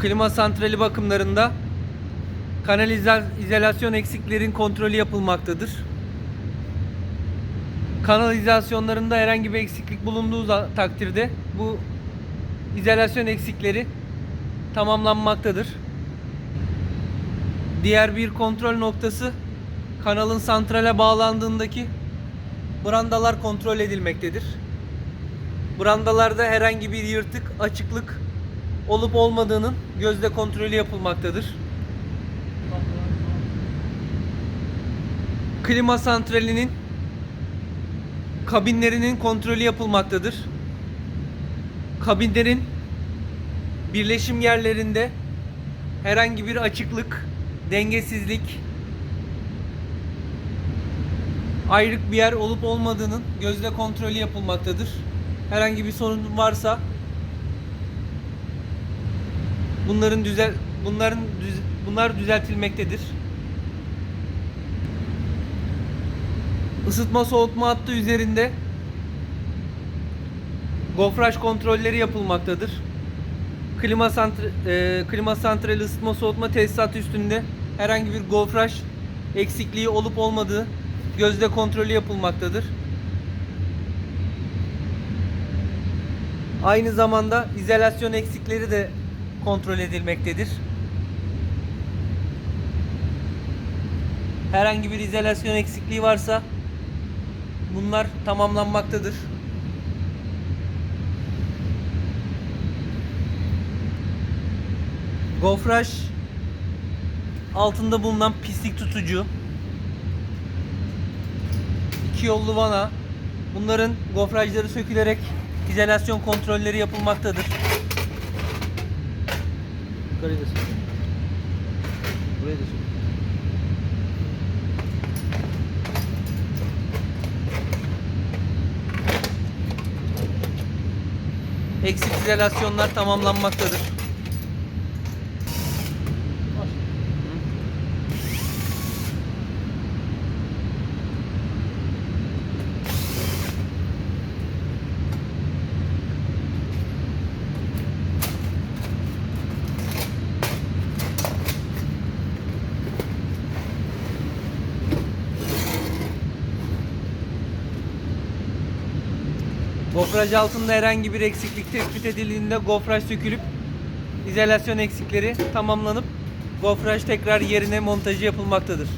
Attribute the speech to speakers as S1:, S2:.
S1: Klima santrali bakımlarında izolasyon eksiklerin kontrolü yapılmaktadır. Kanalizasyonlarında herhangi bir eksiklik bulunduğu takdirde bu izolasyon eksikleri tamamlanmaktadır. Diğer bir kontrol noktası kanalın santrale bağlandığındaki brandalar kontrol edilmektedir. Brandalarda herhangi bir yırtık, açıklık olup olmadığının gözle kontrolü yapılmaktadır. Klima santralinin kabinlerinin kontrolü yapılmaktadır. Kabinlerin birleşim yerlerinde herhangi bir açıklık, dengesizlik, ayrık bir yer olup olmadığının gözle kontrolü yapılmaktadır. Herhangi bir sorun varsa bunların düzel bunların düz- bunlar düzeltilmektedir. Isıtma soğutma hattı üzerinde gofraj kontrolleri yapılmaktadır. Klima santre, e, klima santrali ısıtma soğutma tesisatı üstünde herhangi bir gofraj eksikliği olup olmadığı gözle kontrolü yapılmaktadır. Aynı zamanda izolasyon eksikleri de kontrol edilmektedir. Herhangi bir izolasyon eksikliği varsa bunlar tamamlanmaktadır. Gofraj altında bulunan pislik tutucu iki yollu vana bunların gofrajları sökülerek izolasyon kontrolleri yapılmaktadır. Yukarıya da sök. Buraya da sök. Eksik izolasyonlar tamamlanmaktadır. Gofraj altında herhangi bir eksiklik tespit edildiğinde gofraj sökülüp izolasyon eksikleri tamamlanıp gofraj tekrar yerine montajı yapılmaktadır.